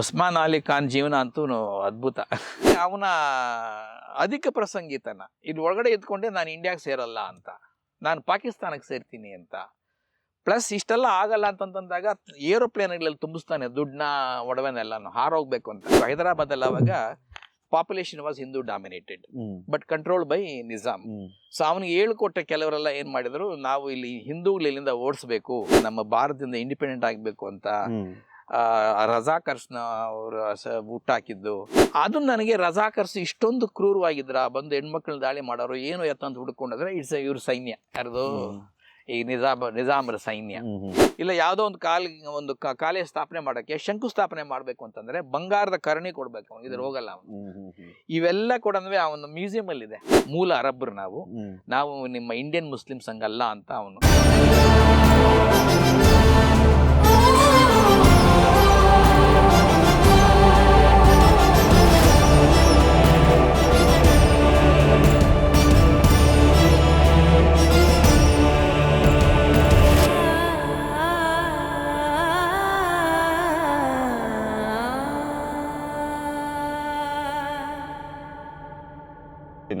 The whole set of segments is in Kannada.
ಉಸ್ಮಾನ್ ಅಲಿ ಖಾನ್ ಜೀವನ ಅಂತೂ ಅದ್ಭುತ. ಅವನ ಅಧಿಕ ಪ್ರಸಂಗಿತನ. ಇಲ್ಲಿ ಒಳಗಡೆ ಎತ್ಕೊಂಡೆ ನಾನು ಇಂಡಿಯಾಗೆ ಸೇರಲ್ಲ ಅಂತ. ನಾನು ಪಾಕಿಸ್ತಾನಕ್ಕೆ ಸೇರ್ತೀನಿ ಅಂತ. ಪ್ಲಸ್ ಇಷ್ಟೆಲ್ಲ ಆಗಲ್ಲ ಅಂತಂದಾಗ ಏರೋಪ್ಲೇನ್ಗಳಲ್ಲಿ ತುಂಬಿಸ್ತಾನೆ ದುಡ್ಡನ್ನ ಹಾರ ಹಾರೋಗ್ಬೇಕು ಅಂತ. ಹೈದರಾಬಾದಲ್ಲಿ ಅವಾಗ population was Hindu dominated but control by Nizam so ಅವನಿಗೆ ಹೇಳ್ಕೊಟ್ಟ ಕೆಲವರೆಲ್ಲ ಏನ್ ಮಾಡಿದ್ರು ನಾವು ಇಲ್ಲಿ ಹಿಂದೂಗಳು ಇಲ್ಲಿಂದ ಓಡಿಸ್ಬೇಕು ನಮ್ಮ ಭಾರತದಿಂದ ಇಂಡಿಪೆಂಡೆಂಟ್ ಆಗಬೇಕು ಅಂತ. ರಜಾಕರ್ಸ್ನ ಅವರು ಊಟ ಹಾಕಿದ್ದು ಅದು ನನಗೆ ರಜಾಕರ್ಸ್ ಇಷ್ಟೊಂದು ಕ್ರೂರವಾಗಿದ್ರ ಬಂದು ಹೆಣ್ಮಕ್ಳನ್ನ ದಾಳಿ ಮಾಡೋರು ಏನು ಎತ್ತಂತ ಹುಡ್ಕೊಂಡ್ರೆ ಇಟ್ಸ್ ಇವ್ರ ಸೈನ್ಯ. ಯಾರ್ದು? ಈ ನಿಜಾಮ ನಿಜಾಮರ ಸೈನ್ಯ. ಇಲ್ಲ ಯಾವುದೋ ಒಂದು ಕಾಲ್ ಒಂದು ಕಾಲೇಜ್ ಸ್ಥಾಪನೆ ಮಾಡೋಕ್ಕೆ ಶಂಕುಸ್ಥಾಪನೆ ಮಾಡಬೇಕು ಅಂತಂದ್ರೆ ಬಂಗಾರದ ಕರಣಿ ಕೊಡ್ಬೇಕು ಅವ್ನು ಇದ್ರ ಹೋಗಲ್ಲ ಅವನು. ಇವೆಲ್ಲ ಕೂಡ ಅವನ ಮ್ಯೂಸಿಯಂ ಅಲ್ಲಿ ಇದೆ ಮೂಲ ಅರಬ್ಬರು ನಾವು. ನಾವು ನಿಮ್ಮ ಇಂಡಿಯನ್ ಮುಸ್ಲಿಮ್ಸ್ ಹಂಗಲ್ಲ ಅಂತ ಅವನು.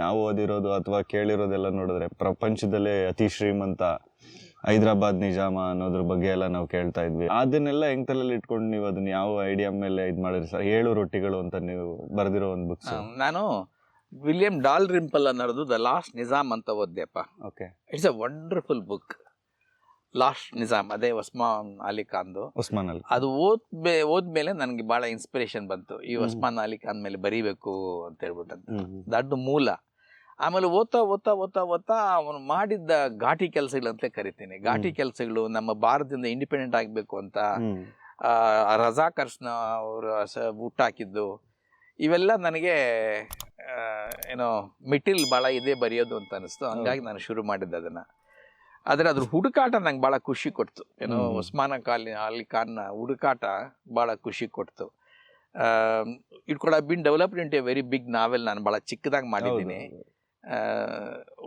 ನಾವು ಓದಿರೋದು ಅಥವಾ ಕೇಳಿರೋದೆಲ್ಲ ನೋಡಿದ್ರೆ ಪ್ರಪಂಚದಲ್ಲೇ ಅತಿ ಶ್ರೀಮಂತ ಹೈದರಾಬಾದ್ ನಿಜಾಮ ಅನ್ನೋದ್ರ ಬಗ್ಗೆ ಎಲ್ಲ ನಾವು ಕೇಳ್ತಾ ಇದ್ವಿ. ಅದನ್ನೆಲ್ಲ ಹೆಂಗ್ ತಲೆಯಲ್ಲಿ ಇಟ್ಕೊಂಡು ನೀವು ಅದನ್ನ ಯಾವ ಐಡಿಯಾ ಮೇಲೆ ಇದು ಮಾಡಿರಿ ಸರ್? ಏಳು ರೊಟ್ಟಿಗಳು ಅಂತ ನೀವು ಬರೆದಿರೋ ಒಂದು ಬುಕ್ಸ್ ನಾನು ವಿಲಿಯಂ ಡಾಲ್ ರಿಂಪಲ್ ಅನ್ನೋದು ದ ಲಾಸ್ಟ್ ನಿಜಾಮ್ ಅಂತ ಓದ್ದೆಪ್ಪ okay it's a wonderful book last Nizam ಅದೇ ಉಸ್ಮಾನ್ ಅಲಿ ಖಾನ್ದು ಉಸ್ಮಾನ್ ಅಲಿ ಅದು ಓದ್ಬೇ ಓದ್ಮೇಲೆ ನನಗೆ ಭಾಳ ಇನ್ಸ್ಪಿರೇಷನ್ ಬಂತು. ಈ. ಉಸ್ಮಾನ್ ಅಲಿ ಖಾನ್ ಮೇಲೆ ಬರೀಬೇಕು ಅಂತ ಹೇಳ್ಬಿಟ್ಟು. ದೊಡ್ಡ ಮೂಲ. ಆಮೇಲೆ ಓದ್ತಾ ಓದ್ತಾ ಓದ್ತಾ ಓದ್ತಾ ಅವನು ಮಾಡಿದ್ದ ಘಾಟಿ ಕೆಲಸಗಳಂತೆ ಕರಿತೀನಿ. ಘಾಟಿ. ಕೆಲಸಗಳು ನಮ್ಮ ಭಾರತದಿಂದ ಇಂಡಿಪೆಂಡೆಂಟ್ ಆಗಬೇಕು ಅಂತ ರಜಾಕರ್ಸ್ನ ಅವರು ಹಾಕಿದ್ದು. ಇವೆಲ್ಲ ನನಗೆ ಏನೋ ಮಿಟಿಲ್ ಭಾಳ ಇದೆ ಬರೆಯೋದು ಅಂತ ಅನಿಸ್ತು. ಹಂಗಾಗಿ ನಾನು ಶುರು ಮಾಡಿದ್ದೆ ಅದನ್ನು. ಆದರೆ ಅದ್ರ ಹುಡುಕಾಟ ನಂಗೆ ಭಾಳ ಖುಷಿ ಕೊಡ್ತು. ಏನೋ. ಉಸ್ಮಾನ ಕಾಲಿ ಅಲಿ ಖಾನ್ನ ಹುಡುಕಾಟ ಭಾಳ ಖುಷಿ ಕೊಡ್ತು. ಇಟ್ ಕೂಡ been developed into a very big novel ನಾನು ಭಾಳ ಚಿಕ್ಕದಾಗಿ ಮಾಡಿದ್ದೀನಿ.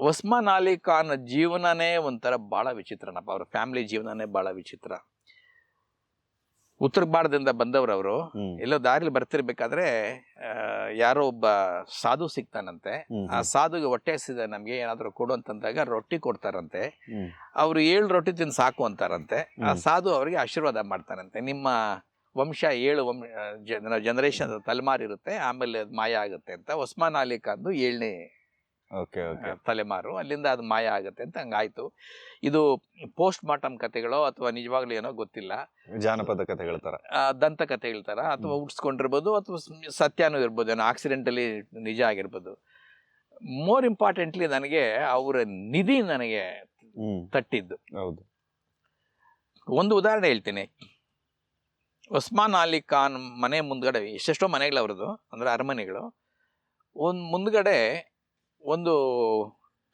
ಉಸ್ಮಾನ್ ಅಲಿ ಖಾನ್ ಜೀವನನೇ ಒಂಥರ ಭಾಳ ವಿಚಿತ್ರನಪ್ಪ. ಅವ್ರ ಫ್ಯಾಮಿಲಿ ಜೀವನನೇ ಭಾಳ ವಿಚಿತ್ರ. ಉತ್ತರ ಭಾರತದಿಂದ ಬಂದವರು ಅವರು ಎಲ್ಲೋ ದಾರಿಲಿ ಬರ್ತಿರ್ಬೇಕಾದ್ರೆ ಯಾರೋ ಒಬ್ಬ ಸಾಧು ಸಿಗ್ತಾನಂತೆ ಆ ಸಾಧುಗೆ ಹೊಟ್ಟೆ ಹಸಿದ ನಮ್ಗೆ ಏನಾದರೂ ಕೊಡು ಅಂತಂದಾಗ ರೊಟ್ಟಿ ಕೊಡ್ತಾರಂತೆ. ಅವ್ರು ಏಳು ರೊಟ್ಟಿ ತಿಂದು ಸಾಕು ಅಂತಾರಂತೆ. ಆ ಸಾಧು ಅವರಿಗೆ ಆಶೀರ್ವಾದ ಮಾಡ್ತಾನಂತೆ ನಿಮ್ಮ ವಂಶ ಏಳು ವಂಶ ಜನರೇಷನ್ ತಲೆಮಾರಿರುತ್ತೆ ಆಮೇಲೆ ಅದು ಮಾಯ ಆಗುತ್ತೆ ಅಂತ ಒಸ್ಮಾನ್ ಅಲಿ ಖಾನ್ದು ಏಳನೇ ಓಕೆ ಓಕೆ. ತಲೆಮಾರು. ಅಲ್ಲಿಂದ ಅದು ಮಾಯ ಆಗುತ್ತೆ ಅಂತ ಹಂಗಾಯ್ತು. ಇದು ಪೋಸ್ಟ್ ಮಾರ್ಟಮ್ ಕಥೆಗಳೋ ಅಥವಾ ನಿಜವಾಗ್ಲೂ ಏನೋ ಗೊತ್ತಿಲ್ಲ. ಜಾನಪದ ಕಥೆಗಳ ತರ ದಂತ ಕಥೆ ಹೇಳ್ತಾರ ಅಥವಾ ಹುಡ್ಸ್ಕೊಂಡಿರ್ಬೋದು ಅಥವಾ ಸತ್ಯನೂ ಇರ್ಬೋದು ಏನೋ ಆಕ್ಸಿಡೆಂಟಲಿ ನಿಜ ಆಗಿರ್ಬೋದು. ಮೋರ್ ಇಂಪಾರ್ಟೆಂಟ್ಲಿ ನನಗೆ ಅವರ ನಿಧಿ ನನಗೆ ತಟ್ಟಿದ್ದು. ಹೌದು. ಒಂದು ಉದಾಹರಣೆ ಹೇಳ್ತೀನಿ. ಉಸ್ಮಾನ್ ಅಲಿ ಖಾನ್ ಮನೆ ಮುಂದ್ಗಡೆ ಎಷ್ಟೆಷ್ಟೋ ಮನೆಗಳು ಅವ್ರದ್ದು ಅಂದರೆ ಅರಮನೆಗಳು. ಒಂದು ಮುಂದ್ಗಡೆ ಒಂದು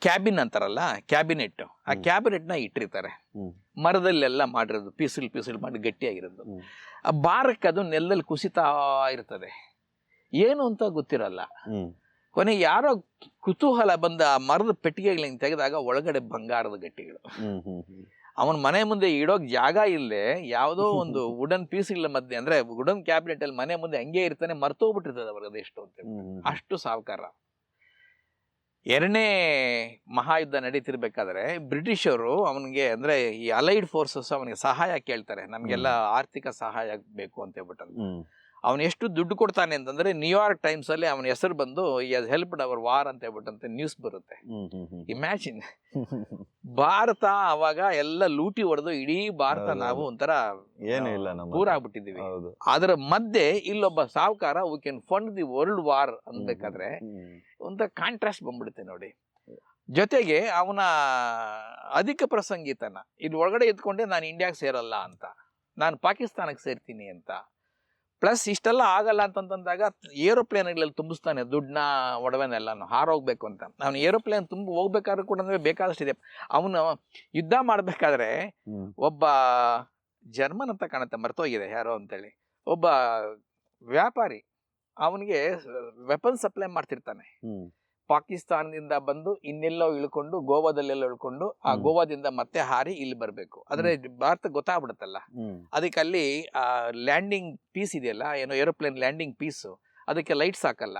ಕ್ಯಾಬಿನ್ ಅಂತಾರಲ್ಲ ಕ್ಯಾಬಿನೆಟ್. ಆ. ಕ್ಯಾಬಿನೆಟ್ನ ಇಟ್ಟಿರ್ತಾರೆ. ಮರದಲ್ಲೆಲ್ಲ ಮಾಡಿರೋದು ಪೀಸಲ್ ಪೀಸಲ್ ಮಾಡಿ ಗಟ್ಟಿಯಾಗಿರೋದು. ಆ ಬಾರಕ್ಕೆ ಅದು ನೆಲದಲ್ಲಿ ಕುಸಿತಾ ಇರ್ತದೆ. ಏನು ಅಂತ ಗೊತ್ತಿರಲ್ಲ. ಕೊನೆ ಕೊನೆಗೆ ಯಾರೋ ಕುತೂಹಲ ಬಂದ ಆ ಮರದ ಪೆಟ್ಟಿಗೆಗಳನ್ನ ತೆಗೆದಾಗ ಒಳಗಡೆ ಬಂಗಾರದ ಗಟ್ಟಿಗಳು. ಅವನ ಮನೆ ಮುಂದೆ ಇಡೋಕ್ ಜಾಗ ಇಲ್ಲದೆ ಯಾವುದೋ ಒಂದು ವುಡನ್ ಇಲ್ಲ ಮಧ್ಯೆ ಅಂದ್ರೆ ವುಡನ್ ಕ್ಯಾಬಿನೆಟ್ ಅಲ್ಲಿ ಮನೆ ಮುಂದೆ ಹಂಗೆ ಇರ್ತಾನೆ ಮರ್ತೋಗ್ಬಿಟ್ಟಿರ್ತದೆ ಅವ್ರಿಗೆ ಎಷ್ಟು ಅಂತ. ಅಷ್ಟು ಸಾವುಕಾರ. ಎರಡನೇ ಮಹಾಯುದ್ಧ ನಡೀತಿರ್ಬೇಕಾದ್ರೆ ಬ್ರಿಟಿಷರು ಅವನಿಗೆ ಅಂದ್ರೆ ಈ ಅಲೈಡ್ ಫೋರ್ಸಸ್ ಅವನಿಗೆ ಸಹಾಯ ಕೇಳ್ತಾರೆ. ನಮಗೆಲ್ಲ ಆರ್ಥಿಕ ಸಹಾಯ ಬೇಕು ಅಂತ ಹೇಳ್ಬಿಟ್ಟು ಅವನು ಎಷ್ಟು ದುಡ್ಡು ಕೊಡ್ತಾನೆ ಅಂತಂದ್ರೆ ನ್ಯೂಯಾರ್ಕ್ ಟೈಮ್ಸ್ ಅಲ್ಲಿ ಅವನ ಹೆಸರು ಬಂದು ಈ ಹೆಲ್ಪ್ಡ್ ಅವರ್ ವಾರ್ ಅಂತ ಹೇಳ್ಬಿಟ್ಟಂತೆ ನ್ಯೂಸ್ ಬರುತ್ತೆ. ಇಮ್ಯಾಜಿನ್ ಭಾರತ ಅವಾಗ ಎಲ್ಲ ಲೂಟಿ ಹೊಡೆದು ಇಡೀ ಭಾರತ ನಾವು. ಒಂಥರ ಏನೂ ಇಲ್ಲ ನಮ್ಮ ಆಗ್ಬಿಟ್ಟಿದ್ದೀವಿ. ಅದರ ಮಧ್ಯೆ ಇಲ್ಲೊಬ್ಬ ಸಾವುಕಾರ we can fund the world war ಅನ್ಬೇಕಾದ್ರೆ. ಒಂಥರ ಕಾಂಟ್ರಾಸ್ಟ್ ಬಂದ್ಬಿಡುತ್ತೆ ನೋಡಿ. ಜೊತೆಗೆ ಅವನ ಅಧಿಕ ಪ್ರಸಂಗಿತನ ಇಲ್ಲಿ ಒಳಗಡೆ ಎತ್ಕೊಂಡೆ ನಾನು ಇಂಡಿಯಾಗೆ ಸೇರಲ್ಲ ಅಂತ ನಾನು ಪಾಕಿಸ್ತಾನಕ್ಕೆ ಸೇರ್ತೀನಿ ಅಂತ ಪ್ಲಸ್ ಇಷ್ಟೆಲ್ಲ ಆಗಲ್ಲ ಅಂತಂದಾಗ ಏರೋಪ್ಲೇನ್ಗಳಲ್ಲಿ ತುಂಬಿಸ್ತಾನೆ ದುಡ್ಡನ್ನ ಹಾರ ಹಾರೋಗ್ಬೇಕು ಅಂತ. ಅವನು ಏರೋಪ್ಲೇನ್ ತುಂಬ ಹೋಗ್ಬೇಕಾದ್ರೂ ಕೂಡ ಬೇಕಾದಷ್ಟಿದೆ ಅವನು ಯುದ್ಧ ಮಾಡಬೇಕಾದ್ರೆ ಒಬ್ಬ ಜರ್ಮನ್ ಅಂತ ಕಾಣುತ್ತೆ ಮರ್ತೋಗಿದೆ ಯಾರೋ ಅಂತೇಳಿ. ಒಬ್ಬ ವ್ಯಾಪಾರಿ ಅವನಿಗೆ ವೆಪನ್ ಸಪ್ಲೈ ಮಾಡ್ತಿರ್ತಾನೆ. ಪಾಕಿಸ್ತಾನದಿಂದ ಬಂದು ಇನ್ನೆಲ್ಲೋ ಇಳ್ಕೊಂಡು ಗೋವಾದಲ್ಲೆಲ್ಲ ಇಳ್ಕೊಂಡು ಆ ಗೋವಾದಿಂದ ಮತ್ತೆ ಹಾರಿ ಇಲ್ಲಿ ಬರಬೇಕು. ಆದ್ರೆ ಭಾರತ ಗೊತ್ತಾಗ್ಬಿಡುತ್ತಲ್ಲ. ಅದಕ್ಕೆ ಅಲ್ಲಿ ಆ ಲ್ಯಾಂಡಿಂಗ್ ಪೀಸ್ ಇದೆಯಲ್ಲ ಏನೋ ಏರೋಪ್ಲೇನ್ ಲ್ಯಾಂಡಿಂಗ್ ಪೀಸ್ ಅದಕ್ಕೆ ಲೈಟ್ಸ್ ಹಾಕಲ್ಲ.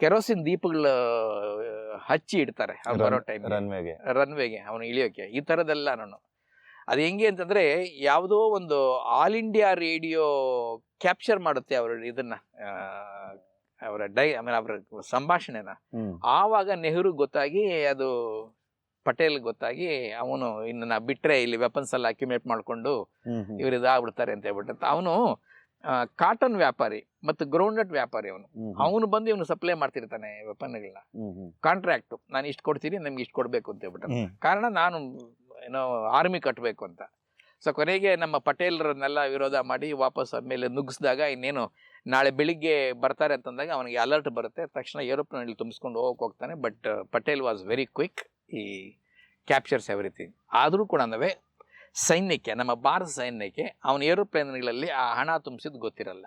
ಕೆರೋಸಿನ್ ದೀಪಗಳು ಹಚ್ಚಿ ಇಡ್ತಾರೆ ಬರೋ ಟೈಮ್ ರನ್ವೇಗೆ ರನ್ವೇಗೆ ಅವನು ಇಳಿಯೋಕೆ. ಈ ಥರದೆಲ್ಲ ನಾನು. ಅದು ಹೆಂಗೆ ಅಂತಂದ್ರೆ ಯಾವುದೋ ಒಂದು ಆಲ್ ಇಂಡಿಯಾ ರೇಡಿಯೋ ಕ್ಯಾಪ್ಚರ್ ಮಾಡುತ್ತೆ ಅವರು ಇದನ್ನ ಅವರ ಡೈ ಆಮೇಲೆ ಅವರ ಸಂಭಾಷಣೆನ. ಆವಾಗ ನೆಹರು ಗೊತ್ತಾಗಿ ಅದು ಪಟೇಲ್ ಗೊತ್ತಾಗಿ ಅವನು ಇನ್ನ ನಾ ಬಿಟ್ರೆ ಇಲ್ಲಿ ವೆಪನ್ಸ್ ಎಲ್ಲ ಅಕ್ಯುಮೇಟ್ ಮಾಡ್ಕೊಂಡು ಇವ್ರ ಇದಾಗ್ಬಿಡ್ತಾರೆ ಅಂತ ಹೇಳ್ಬಿಟ್ಟು. ಅವನು ಕಾಟನ್ ವ್ಯಾಪಾರಿ ಮತ್ತು ಗ್ರೌಂಡ್ನಟ್ ವ್ಯಾಪಾರಿ ಅವನು. ಅವನು ಬಂದು ಇವನು ಸಪ್ಲೈ ಮಾಡ್ತಿರ್ತಾನೆ ವೆಪನ್ಗಳನ್ನ ಕಾಂಟ್ರಾಕ್ಟ್ ನಾನು ಇಷ್ಟು ಕೊಡ್ತೀನಿ ನಮ್ಗೆ ಇಷ್ಟು ಕೊಡಬೇಕು ಅಂತ ಹೇಳ್ಬಿಟ್ಟು. ಕಾರಣ ನಾನು ಏನೋ ಆರ್ಮಿ ಕಟ್ಟಬೇಕು ಅಂತ. ಸೊ, ಕೊನೆಗೆ ನಮ್ಮ ಪಟೇಲ್ರನ್ನೆಲ್ಲ ವಿರೋಧ ಮಾಡಿ ವಾಪಸ್ ಮೇಲೆ ನುಗ್ಗಿಸಿದಾಗ ಇನ್ನೇನು ನಾಳೆ ಬೆಳಿಗ್ಗೆ ಬರ್ತಾರೆ ಅಂತಂದಾಗ ಅವನಿಗೆ ಅಲರ್ಟ್ ಬರುತ್ತೆ. ತಕ್ಷಣ ಏರೋಪ್ಲೇನಲ್ಲಿ ತುಂಬಿಸ್ಕೊಂಡು ಹೋಗಕ್ಕೆ ಹೋಗ್ತಾನೆ. But Patel was very quick he captures everything ಆದರೂ ಕೂಡ ನವೆ ಸೈನ್ಯಕ್ಕೆ, ನಮ್ಮ ಭಾರತ ಸೈನ್ಯಕ್ಕೆ ಅವನ ಏರೋಪ್ಲೇನ್ಗಳಲ್ಲಿ ಆ ಹಣ ತುಂಬಿಸಿದ್ ಗೊತ್ತಿರಲ್ಲ.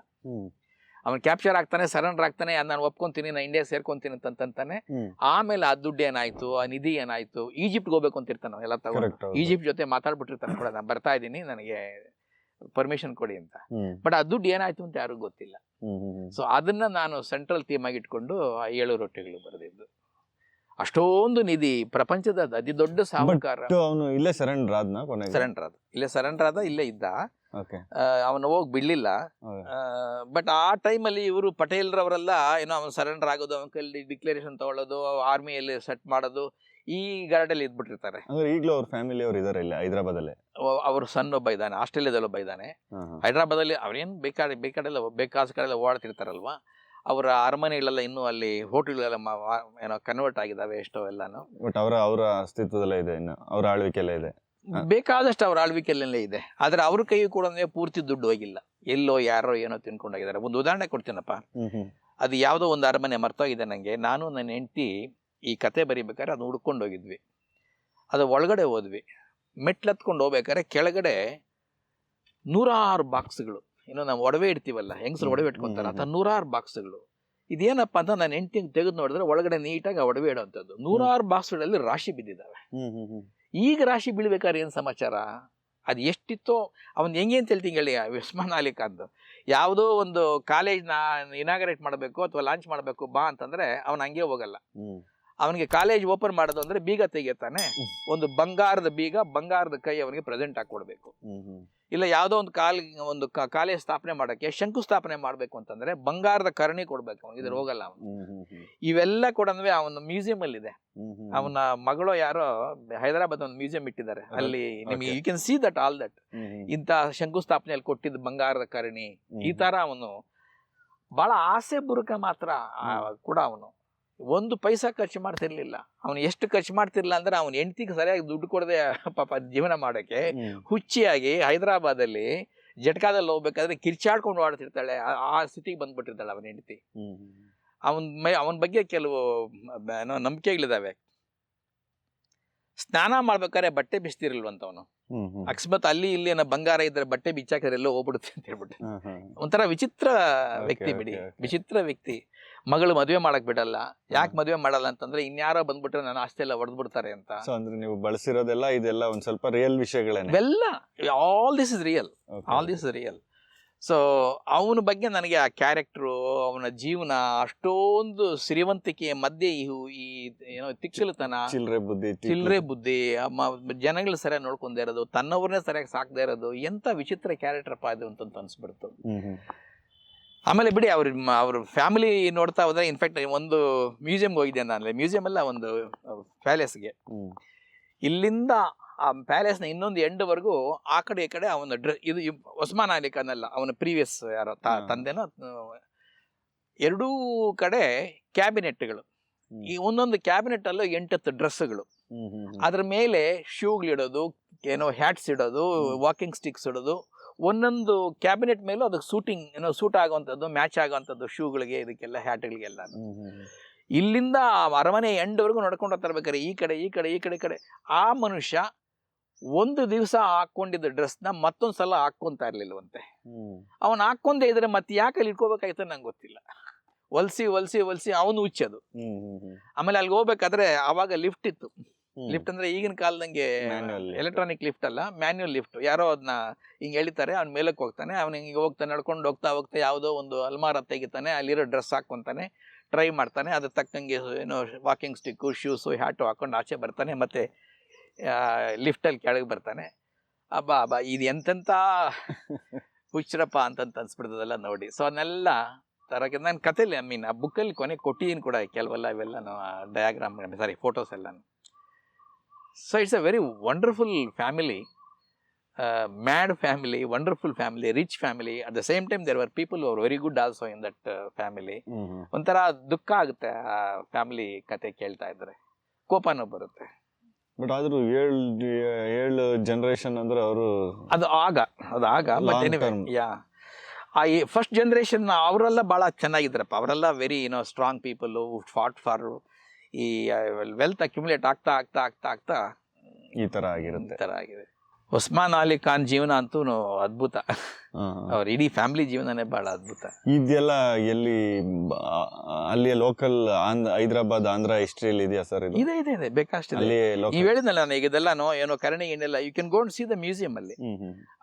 ಅವನು ಕ್ಯಾಪ್ಚರ್ ಆಗ್ತಾನೆ ಸರೆಂಡರ್ ಆಗ್ತಾನೆ ನಾನು ಒಪ್ಕೊಂತೀನಿ ನಾನು ಇಂಡಿಯಾ ಸೇರ್ಕೊಂತೀನಿ ಅಂತಂತಾನೆ ಆಮೇಲೆ ಆ ದುಡ್ಡು ಏನಾಯ್ತು ಆ ನಿಧಿ ಏನಾಯ್ತು ಈಜಿಪ್ಟ್ ಹೋಗ್ಬೇಕು ಅಂತ ಇರ್ತಾನೆ ಎಲ್ಲ ತಗೊಂಡು. ಈಜಿಪ್ಟ್ ಜೊತೆ ಮಾತಾಡ್ಬಿಟ್ಟಿರ್ತಾನೆ ಕೂಡ ನಾನು ಬರ್ತಾ ಇದ್ದೀನಿ ನನಗೆ ಪರ್ಮಿಷನ್ ಕೊಡಿ ಅಂತ. ಬಟ್ ಆ ದುಡ್ಡು ಏನಾಯ್ತು ಅಂತ ಯಾರಿಗೂ ಗೊತ್ತಿಲ್ಲ. ಸೊ ಅದನ್ನ ನಾನು ಸೆಂಟ್ರಲ್ ಥೀಮ್ ಆಗಿ ಇಟ್ಕೊಂಡು ಆ ಏಳು ರೊಟ್ಟಿಗಳು ಬರೆದಿದ್ದು. ಅಷ್ಟೊಂದು ನಿಧಿ ಪ್ರಪಂಚದ ಅತಿ ದೊಡ್ಡ ಸಾಹುಕಾರ. ಅವನು ಇಲ್ಲೇ ಸರೆಂಡರ್ ಆದ್ನ ಕೊನೆಗೆ? ಸರೆಂಡರ್ ಆದ ಇಲ್ಲೇ ಸರೆಂಡರ್ ಆದ ಇಲ್ಲೇ ಇದ್ದ. ಅವನು ಹೋಗಿ ಬಿಡ್ಲಿಲ್ಲ. ಬಟ್ ಆ ಟೈಮಲ್ಲಿ ಇವರು ಪಟೇಲ್ರವರೆಲ್ಲ ಏನೋ ಅವನು ಸರೆಂಡರ್ ಆಗೋದು ಅವನ ಕೈಲಿ ಡಿಕ್ಲರೇಷನ್ ತಗೊಳ್ಳೋದು ಆರ್ಮಿಯಲ್ಲಿ ಸೆಟ್ ಮಾಡೋದು ಈ ಗಾರ್ಡಲ್ಲಿ ಇದ್ಬಿಟ್ಟಿರ್ತಾರೆ. ಅಂದ್ರೆ ಈಗಲೂ ಅವ್ರ ಫ್ಯಾಮಿಲಿ ಅವ್ರು ಇದಾರೆ ಇಲ್ಲಿ ಹೈದರಾಬಾದ್ ಅಲ್ಲಿ ಅವ- ಅವ್ರ ಸಣ್ಣ ಒಬ್ಬ ಇದ್ದಾನೆ ಆಸ್ಟ್ರೇಲಿಯಾದಲ್ಲಿ ಒಬ್ಬ ಇದ್ದಾನೆ ಹೈದರಾಬಾದಲ್ಲಿ ಅವ್ರೇನು ಬೇಕಾದ ಬೇಕಾಡೆಲ್ಲ ಬೇಕಾದ ಕಡೆಲ್ಲ ಓಡಾಡ್ತಿರ್ತಾರಲ್ವಾ? ಅವರ ಅರಮನೆಗಳೆಲ್ಲ ಇನ್ನೂ ಅಲ್ಲಿ ಹೋಟೆಲ್ಗಳೆಲ್ಲ ಏನೋ ಕನ್ವರ್ಟ್ ಆಗಿದ್ದಾವೆ ಎಷ್ಟೋ ಎಲ್ಲಾನು. ಬಟ್ ಅವರ ಅವರ ಅಸ್ತಿತ್ವದಲ್ಲೇ ಇದೆ ಇನ್ನು ಅವರ ಆಳ್ವಿಕೆಲ್ಲ ಇದೆ. ಬೇಕಾದಷ್ಟು ಅವ್ರ ಆಳ್ವಿಕೆಯಲ್ಲೇ ಇದೆ. ಆದ್ರೆ ಅವ್ರ ಕೈ ಕೂಡ ಪೂರ್ತಿ ದುಡ್ಡು ಹೋಗಿಲ್ಲ. ಎಲ್ಲೋ ಯಾರೋ ಏನೋ ತಿನ್ಕೊಂಡೋಗಿದ್ದಾರೆ ಒಂದು ಉದಾಹರಣೆ ಕೊಡ್ತೀನಪ್ಪ. ಅದು ಯಾವುದೋ ಒಂದು ಅರಮನೆ ಮರ್ತೋಗಿದೆ ನನಗೆ ನಾನು ನನ್ನ ಹೆಂಡತಿ ಈ ಕತೆ ಬರಿಬೇಕಾದ್ರೆ ಅದು ಹುಡ್ಕೊಂಡು ಹೋಗಿದ್ವಿ. ಅದು ಒಳಗಡೆ ಹೋದ್ವಿ. ಮೆಟ್ಲತ್ಕೊಂಡು ಹೋಗ್ಬೇಕಾದ್ರೆ ಕೆಳಗಡೆ ನೂರಾರು ಬಾಕ್ಸ್ಗಳು ಇನ್ನು ನಾವು ಒಡವೆ ಇಡ್ತೀವಲ್ಲ ಹೆಂಗಸರು ಒಡವೆ ಇಟ್ಕೊಂತಾರ ಅಂತ ನೂರಾರು ಬಾಕ್ಸ್ಗಳು. ಇದೇನಪ್ಪ ಅಂತ ನಾನು ಎಂಟಿಂಗ್ ತೆಗೆದು ನೋಡಿದ್ರೆ ಒಳಗಡೆ ನೀಟಾಗಿ ಆ ಒಡವೆ ಇಡುವಂಥದ್ದು ನೂರಾರು ಬಾಕ್ಸ್ಗಳಲ್ಲಿ ರಾಶಿ ಬಿದ್ದಿದ್ದಾವೆ. ಈಗ ರಾಶಿ ಬೀಳ್ಬೇಕಾದ್ರೆ ಏನು ಸಮಾಚಾರ? ಅದು ಎಷ್ಟಿತ್ತೋ ಅವನ್ ಹೆಂಗೆ ಅಂತ ಹೇಳ್ತೀನಿ ಹೇಳಿ ವಿಸ್ಮಾನ್ ಅಲಿ ಖಾನ್ದು ಯಾವುದೋ ಒಂದು ಕಾಲೇಜ್ನ ಇನಾಗರೇಟ್ ಮಾಡಬೇಕು ಅಥವಾ ಲಾಂಚ್ ಮಾಡಬೇಕು ಬಾ ಅಂತಂದ್ರೆ ಅವನು ಹಂಗೆ ಹೋಗಲ್ಲ. ಅವನಿಗೆ ಕಾಲೇಜ್ ಓಪನ್ ಮಾಡೋದು ಅಂದ್ರೆ ಬೀಗ ತೆಗಿತಾನೆ ಹ್ಮ್. ಒಂದು ಬಂಗಾರದ ಬೀಗ ಬಂಗಾರದ ಕೈ ಅವನಿಗೆ ಪ್ರೆಸೆಂಟ್ ಹಾಕೊಡ್ಬೇಕು ಇಲ್ಲ ಯಾವುದೋ ಒಂದು ಕಾಲ್ ಒಂದು ಕಾಲೇ ಕಾಲೇಜ್ ಸ್ಥಾಪನೆ ಮಾಡೋಕ್ಕೆ ಶಂಕುಸ್ಥಾಪನೆ ಮಾಡಬೇಕು ಅಂತಂದ್ರೆ ಬಂಗಾರದ ಕರ್ಣಿ ಕೊಡ್ಬೇಕು ಅವನು ಇದ್ರ ಹೋಗಲ್ಲ ಅವನು. ಇವೆಲ್ಲ ಕೂಡ ಅವನ ಮ್ಯೂಸಿಯಂ ಅಲ್ಲಿ ಇದೆ ಹ್ಮ್ ಹ್ಮ್. ಅವನ ಮಗಳು ಯಾರೋ ಹೈದರಾಬಾದ್ ಒಂದು ಮ್ಯೂಸಿಯಂ ಇಟ್ಟಿದ್ದಾರೆ. ಅಲ್ಲಿ ನಿಮಗೆ you can see that all that ಇಂಥ ಶಂಕುಸ್ಥಾಪನೆಯಲ್ಲಿ ಕೊಟ್ಟಿದ್ದ ಬಂಗಾರದ ಕರ್ಣಿ ಈ ತರ ಅವನು ಬಹಳ ಆಸೆ ಬುರುಕ ಮಾತ್ರ ಕೂಡ ಅವನು. ಒಂದು ಪೈಸಾ ಖರ್ಚು ಮಾಡ್ತಿರ್ಲಿಲ್ಲ. ಅವನು ಎಷ್ಟು ಖರ್ಚು ಮಾಡ್ತಿರ್ಲಿಲ್ಲ ಅಂದ್ರೆ ಅವನ ಹೆಂಡತಿಗೆ ಸರಿಯಾಗಿ ದುಡ್ಡು ಕೊಡದೆ ಪಾಪ ಜೀವನ ಮಾಡೋಕೆ ಹ್ಮ್. ಹುಚ್ಚಿಯಾಗಿ ಹೈದರಾಬಾದಲ್ಲಿ ಜಟ್ಕಾದಲ್ಲಿ ಹೋಗ್ಬೇಕಾದ್ರೆ ಕಿರ್ಚಾಡ್ಕೊಂಡು ಆಡ್ತಿರ್ತಾಳೆ ಆ- ಸ್ಥಿತಿಗೆ ಬಂದ್ಬಿಟ್ಟಿರ್ತಾಳೆ ಅವನ ಹೆಂಡತಿ. ಅವನ ಮೈ ಅವನ ಬಗ್ಗೆ ಕೆಲವು ನಂಬಿಕೆಗಳಿದಾವೆ ಸ್ನಾನ ಮಾಡ್ಬೇಕಾದ್ರೆ ಬಟ್ಟೆ ಬಿಸ್ತಿರಲ್ವಂತ ಅವನು ಹ್ಮ್ ಹ್ಮ್. ಅಕಸ್ಮಾತ್ ಅಲ್ಲಿ ಇಲ್ಲಿ ಏನೋ ಬಂಗಾರ ಇದ್ರೆ ಬಟ್ಟೆ ಬಿಚ್ಚಾಕಿದ್ರೆ ಎಲ್ಲೋ ಹೋಗ್ಬಿಡುತ್ತೆ ಅಂತ ಹೇಳ್ಬಿಟ್ಟು. ಒಂಥರ ವಿಚಿತ್ರ ವ್ಯಕ್ತಿ ಬಿಡಿ. ವಿಚಿತ್ರ ವ್ಯಕ್ತಿ. ಮಗಳು ಮದುವೆ ಮಾಡಕ್ ಬಿಡಲ್ಲ. ಯಾಕೆ ಮದುವೆ ಮಾಡಲ್ಲ ಅಂತಂದ್ರೆ ಇನ್ಯಾರೋ ಬಂದ್ಬಿಟ್ರೆ ನನ್ನ ಆಸ್ತಿ ಎಲ್ಲ ಹೊಡೆದ್ಬಿಡ್ತಾರೆ ಅಂತ. ಸೊ ಅಂದ್ರೆ ನೀವು ಬಳಸಿರೋದೆಲ್ಲ ಇದೆಲ್ಲ ಒಂದ್ ಸ್ವಲ್ಪ ರಿಯಲ್ ವಿಷಯಗಳೇ ಇವೆಲ್ಲ all this is real. All this real so ಅವನ ಬಗ್ಗೆ ನನಗೆ ಆ ಕ್ಯಾರೆಕ್ಟ್ರು ಅವನ ಜೀವನ ಅಷ್ಟೊಂದು ಶ್ರೀವಂತಿಕೆಯ ಮಧ್ಯೆ ಈ ಈ ಏನೋ ತಿಕ್ಷಲತನ ಚಿಲ್ರೆ ಬುದ್ಧಿ ಚಿಲ್ಲರೆ ಬುದ್ಧಿ ಜನಗಳು ಸರಿಯಾಗಿ ನೋಡ್ಕೊಂಡೇ ಇರೋದು ತನ್ನವ್ರನ್ನೇ ಸರಿಯಾಗಿ ಸಾಕದೇ ಇರೋದು ಎಂತ ವಿಚಿತ್ರ ಕ್ಯಾರೆಕ್ಟರ್ ಪಾ ಇದು ಅಂತ ಅನ್ಸ್ಬಿಡ್ತು. ಆಮೇಲೆ ಬಿಡಿ ಅವ್ರ ಅವ್ರ ಫ್ಯಾಮಿಲಿ ನೋಡ್ತಾ ಹೋದ್ರೆ ಇನ್ಫ್ಯಾಕ್ಟ್ ಒಂದು ಮ್ಯೂಸಿಯಂ ಹೋಗಿದ್ದೆ ನಾನು ಮ್ಯೂಸಿಯಂ ಅಲ್ಲ ಒಂದು ಪ್ಯಾಲೇಸ್ಗೆ ಇಲ್ಲಿಂದ ಆ ಪ್ಯಾಲೇಸ್ನ ಇನ್ನೊಂದು ಎಂಡ್ವರೆಗೂ ಆ ಕಡೆ ಈ ಕಡೆ ಅವನ ಡ್ರೆಸ್ ಇದು ಒಸ್ಮಾನ್ ಅಲಿ ಖಾನ್ ಅಲ್ಲ ಅವನ ಪ್ರೀವಿಯಸ್ ಯಾರೋ. ತಂದೆನೋ ಎರಡೂ ಕಡೆ ಕ್ಯಾಬಿನೆಟ್ಗಳು ಈ ಒಂದೊಂದು ಕ್ಯಾಬಿನೆಟ್ ಅಲ್ಲೂ ಎಂಟತ್ತು ಡ್ರೆಸ್ಗಳು. ಅದ್ರ ಮೇಲೆ ಶೂಗಳಿಡೋದು ಏನೋ ಹ್ಯಾಟ್ಸ್ ಇಡೋದು ವಾಕಿಂಗ್ ಸ್ಟಿಕ್ಸ್ ಇಡೋದು ಒಂದೊಂದು ಕ್ಯಾಬಿನೆಟ್ ಮೇಲೂ ಅದಕ್ಕೆ ಸೂಟಿಂಗ್ ಏನೋ ಸೂಟ್ ಆಗುವಂಥದ್ದು ಮ್ಯಾಚ್ ಆಗುವಂಥದ್ದು ಶೂಗಳಿಗೆ ಇದಕ್ಕೆಲ್ಲ ಹ್ಯಾಟ್ಗಳಿಗೆಲ್ಲ. ಇಲ್ಲಿಂದ ಅರಮನೆ ಎಂಡ್ವರೆಗೂ ನಡ್ಕೊಂಡು ಹೋಗ್ತಾ ಇರ್ಬೇಕಾದ್ರೆ ಈ ಕಡೆ ಈ ಕಡೆ ಈ ಕಡೆ ಈ ಕಡೆ ಆ ಮನುಷ್ಯ ಒಂದು ದಿವಸ ಹಾಕೊಂಡಿದ್ದ ಡ್ರೆಸ್ನ ಮತ್ತೊಂದು ಸಲ ಹಾಕ್ಕೊಂತಾ ಇರಲಿಲ್ಲವಂತೆ. ಅವನು ಹಾಕೊಂಡೇ ಇದ್ರೆ ಮತ್ತೆ ಯಾಕೆ ಅಲ್ಲಿ ಇಟ್ಕೋಬೇಕಾಯ್ತು ನಂಗೆ ಗೊತ್ತಿಲ್ಲ ಹೊಲ್ಸಿ ಹೊಲ್ಸಿ ಹೊಲ್ಸಿ ಅವನು ಹುಚ್ಚದು ಆಮೇಲೆ ಅಲ್ಲಿಗೆ ಹೋಗ್ಬೇಕಾದ್ರೆ ಆವಾಗ ಲಿಫ್ಟ್ ಇತ್ತು. ಲಿಫ್ಟ್ ಅಂದ್ರೆ ಈಗಿನ ಕಾಲದಂಗೆ ಎಲೆಕ್ಟ್ರಾನಿಕ್ ಲಿಫ್ಟ್ ಅಲ್ಲ ಮ್ಯಾನ್ಯುಯಲ್ ಲಿಫ್ಟ್ ಯಾರೋ ಅದನ್ನ ಹಿಂಗ್ ಎಳಿತಾರೆ ಅವ್ನ ಮೇಲಕ್ಕೆ ಹೋಗ್ತಾನೆ ಅವ್ನ ಹಿಂಗೆ ಹೋಗ್ತಾನೆ ನಡ್ಕೊಂಡು ಹೋಗ್ತಾ ಹೋಗ್ತಾ ಯಾವುದೋ ಒಂದು ಅಲ್ಮಾರ ತೆಗಿತಾನೆ ಅಲ್ಲಿರೋ ಡ್ರೆಸ್ ಹಾಕೊಂತಾನೆ ಟ್ರೈ ಮಾಡ್ತಾನೆ ಅದ್ರ ತಕ್ಕಂಗೆ ಏನೋ ವಾಕಿಂಗ್ ಸ್ಟಿಕ್ಕು ಶೂಸು ಹ್ಯಾಟು ಹಾಕೊಂಡು ಆಚೆ ಬರ್ತಾನೆ ಮತ್ತೆ ಲಿಫ್ಟಲ್ಲಿ ಕೆಳಗೆ ಬರ್ತಾನೆ. ಅಬ್ಬಾ ಅಬ್ಬಾ ಇದು ಎಂತೆಂಥ ಹುಚ್ಚರಪ್ಪ ಅಂತಂತ ಅನ್ಸ್ಬಿಡ್ತದಲ್ಲ ನೋಡಿ. ಸೊ ಅದನ್ನೆಲ್ಲ ತರಕ್ಕೆ ನಾನು ಕತೆಲಿ ಐ ಮೀನ್ ಆ ಬುಕ್ಕಲ್ಲಿ ಕೊನೆ ಕೊಟ್ಟಿದ್ದೀನಿ ಕೂಡ ಕೆಲವೆಲ್ಲ ಇವೆಲ್ಲ ಡಯಾಗ್ರಾಮ್ ಸಾರಿ ಫೋಟೋಸ್ ಎಲ್ಲ so it's a very wonderful family mad family wonderful family rich family at the same time there were people hour very good also in that family hmm hmm. ಒಂಥರ ದುಃಖ ಆಗುತ್ತೆ ಆ ಫ್ಯಾಮಿಲಿ ಕತೆ ಕೇಳ್ತಾ ಇದ್ರೆ. ಕೋಪನೂ ಬರುತ್ತೆ. ಬಟ್ ಆದ್ರೂ ಏಳು ಏಳು ಜನರೇಷನ್ ಅಂದ್ರೆ ಅವರು ಅದು ಆಗ ಅದು ಆಗ Long term. ಯಾ ಆ ಫಸ್ಟ್ ಜನ್ರೇಷನ್ ಅವರೆಲ್ಲ ಭಾಳ ಚೆನ್ನಾಗಿದ್ರಪ್ಪ ಅವರೆಲ್ಲ ವೆರಿ ಏನೋ ಸ್ಟ್ರಾಂಗ್ ಪೀಪಲ್ ಫಾಟ್ ಫಾರ್ ಈ ವೆಲ್ತ್ ಅಕ್ಯುಮುಲೇಟ್ ಆಗ್ತಾ ಆಗ್ತಾ ಆಗ್ತಾ ಆಗ್ತಾ ಈ ತರ ಆಗಿರುತ್ತೆ. ಈ ಥರ ಆಗಿದೆ. ಉಸ್ಮಾನ್ ಅಲಿ ಖಾನ್ ಜೀವನ ಅಂತೂ ಅದ್ಭುತ. ಅವ್ರ ಇಡೀ ಫ್ಯಾಮಿಲಿ ಜೀವನನೇ ಬಹಳ ಅದ್ಭುತ. ಇದೆಲ್ಲ ಎಲ್ಲಿ ಅಲ್ಲಿಯ ಅಲ್ಲಿ ಲೋಕಲ್ ಹೈದರಾಬಾದ್ ಆಂಧ್ರ ಹಿಸ್ಟ್ರಿಯಲ್ಲಿ ಇದೆಯಾ ಸರ್ ಇದು? ಇದೆ ಇದೆ ಬೇಕಷ್ಟಿದೆ. ನೀವು ಹೇಳಿದ್ನಲ್ಲ ನಾನು ಈಗ ಇದೆಲ್ಲನೋ ಏನೋ ಕರಣಿ ಏನೆಲ್ಲ you can go see the museum ಅಲ್ಲಿ.